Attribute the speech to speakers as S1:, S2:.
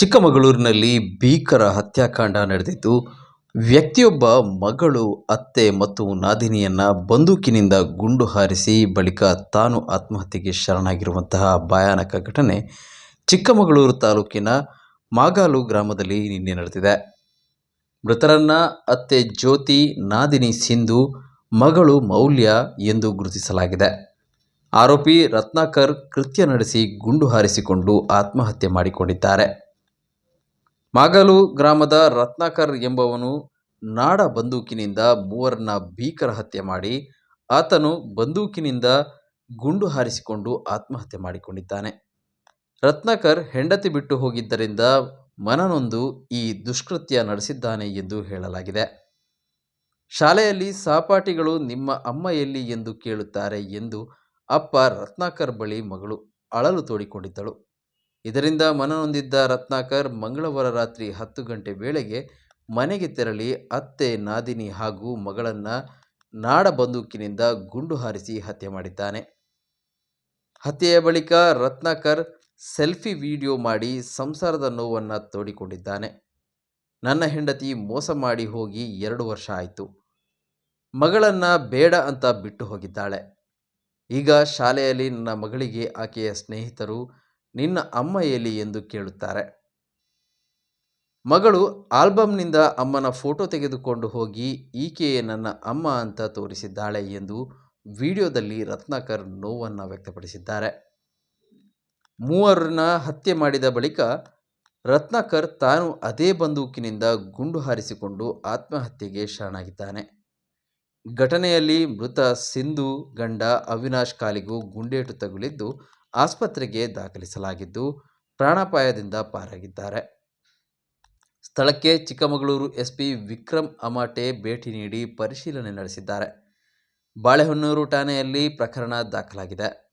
S1: ಚಿಕ್ಕಮಗಳೂರಿನಲ್ಲಿ ಭೀಕರ ಹತ್ಯಾಕಾಂಡ ನಡೆದಿದ್ದು, ವ್ಯಕ್ತಿಯೊಬ್ಬ ಮಗಳು, ಅತ್ತೆ ಮತ್ತು ನಾದಿನಿಯನ್ನ ಬಂದೂಕಿನಿಂದ ಗುಂಡು ಹಾರಿಸಿ ಬಳಿಕ ತಾನು ಆತ್ಮಹತ್ಯೆಗೆ ಶರಣಾಗಿರುವಂತಹ ಭಯಾನಕ ಘಟನೆ ಚಿಕ್ಕಮಗಳೂರು ತಾಲೂಕಿನ ಮಾಗಾಲು ಗ್ರಾಮದಲ್ಲಿ ನಿನ್ನೆ ನಡೆದಿದೆ. ಮೃತರನ್ನ ಅತ್ತೆ ಜ್ಯೋತಿ, ನಾದಿನಿ ಸಿಂಧು, ಮಗಳು ಮೌಲ್ಯ ಎಂದು ಗುರುತಿಸಲಾಗಿದೆ. ಆರೋಪಿ ರತ್ನಾಕರ್ ಕೃತ್ಯ ನಡೆಸಿ ಗುಂಡು ಹಾರಿಸಿಕೊಂಡು ಆತ್ಮಹತ್ಯೆ ಮಾಡಿಕೊಂಡಿದ್ದಾರೆ. ಮಾಗಲು ಗ್ರಾಮದ ರತ್ನಾಕರ್ ಎಂಬವನು ನಾಡ ಬಂದೂಕಿನಿಂದ ಮೂವರನ್ನ ಭೀಕರ ಹತ್ಯೆ ಮಾಡಿ ಆತನು ಬಂದೂಕಿನಿಂದ ಗುಂಡು ಹಾರಿಸಿಕೊಂಡು ಆತ್ಮಹತ್ಯೆ ಮಾಡಿಕೊಂಡಿದ್ದಾನೆ. ರತ್ನಾಕರ್ ಹೆಂಡತಿ ಬಿಟ್ಟು ಹೋಗಿದ್ದರಿಂದ ಮನನೊಂದು ಈ ದುಷ್ಕೃತ್ಯ ನಡೆಸಿದ್ದಾನೆ ಎಂದು ಹೇಳಲಾಗಿದೆ. ಶಾಲೆಯಲ್ಲಿ ಸಹಪಾಠಿಗಳು ನಿಮ್ಮ ಅಮ್ಮ ಎಲ್ಲಿ ಎಂದು ಕೇಳುತ್ತಾರೆ ಎಂದು ಅಪ್ಪ ರತ್ನಾಕರ್ ಬಳಿ ಮಗಳು ಅಳಲು ತೋಡಿಕೊಂಡಿದ್ದಳು. ಇದರಿಂದ ಮನನೊಂದಿದ್ದ ರತ್ನಾಕರ್ ಮಂಗಳವಾರ ರಾತ್ರಿ ಹತ್ತು ಗಂಟೆ ವೇಳೆಗೆ ಮನೆಗೆ ತೆರಳಿ ಅತ್ತೆ, ನಾದಿನಿ ಹಾಗೂ ಮಗಳನ್ನ ನಾಡ ಬಂದೂಕಿನಿಂದ ಗುಂಡು ಹಾರಿಸಿ ಹತ್ಯೆ ಮಾಡಿದ್ದಾನೆ. ಹತ್ಯೆಯ ಬಳಿಕ ರತ್ನಾಕರ್ ಸೆಲ್ಫಿ ವಿಡಿಯೋ ಮಾಡಿ ಸಂಸಾರದ ನೋವನ್ನು ತೋಡಿಕೊಂಡಿದ್ದಾನೆ. ನನ್ನ ಹೆಂಡತಿ ಮೋಸ ಮಾಡಿ ಹೋಗಿ ಎರಡು ವರ್ಷ ಆಯಿತು. ಮಗಳನ್ನು ಬೇಡ ಅಂತ ಬಿಟ್ಟು ಹೋಗಿದ್ದಾಳೆ. ಈಗ ಶಾಲೆಯಲ್ಲಿ ನನ್ನ ಮಗಳಿಗೆ ಆಕೆಯ ಸ್ನೇಹಿತರು ನಿನ್ನ ಅಮ್ಮ ಎಲ್ಲಿ ಎಂದು ಕೇಳುತ್ತಾರೆ. ಮಗಳು ಆಲ್ಬಮ್ನಿಂದ ಅಮ್ಮನ ಫೋಟೋ ತೆಗೆದುಕೊಂಡು ಹೋಗಿ, ಈಕೆಯೇ ನನ್ನ ಅಮ್ಮ ಅಂತ ತೋರಿಸಿದ್ದಾಳೆ ಎಂದು ವಿಡಿಯೋದಲ್ಲಿ ರತ್ನಾಕರ್ ನೋವನ್ನು ವ್ಯಕ್ತಪಡಿಸಿದ್ದಾರೆ. ಮೂವರನ್ನ ಹತ್ಯೆ ಮಾಡಿದ ಬಳಿಕ ರತ್ನಾಕರ್ ತಾನು ಅದೇ ಬಂದೂಕಿನಿಂದ ಗುಂಡು ಹಾರಿಸಿಕೊಂಡು ಆತ್ಮಹತ್ಯೆಗೆ ಶರಣಾಗಿದ್ದಾನೆ. ಘಟನೆಯಲ್ಲಿ ಮೃತ ಸಿಂಧು ಗಂಡ ಅವಿನಾಶ್ ಕಾಲಿಗೂ ಗುಂಡೇಟು ತಗುಲಿದ್ದು ಆಸ್ಪತ್ರೆಗೆ ದಾಖಲಿಸಲಾಗಿದ್ದು ಪ್ರಾಣಾಪಾಯದಿಂದ ಪಾರಾಗಿದ್ದಾರೆ. ಸ್ಥಳಕ್ಕೆ ಚಿಕ್ಕಮಗಳೂರು ಎಸ್ಪಿ ವಿಕ್ರಮ್ ಅಮಾಟೆ ಭೇಟಿ ನೀಡಿ ಪರಿಶೀಲನೆ ನಡೆಸಿದ್ದಾರೆ. ಬಾಳೆಹೊನ್ನೂರು ಠಾಣೆಯಲ್ಲಿ ಪ್ರಕರಣ ದಾಖಲಾಗಿದೆ.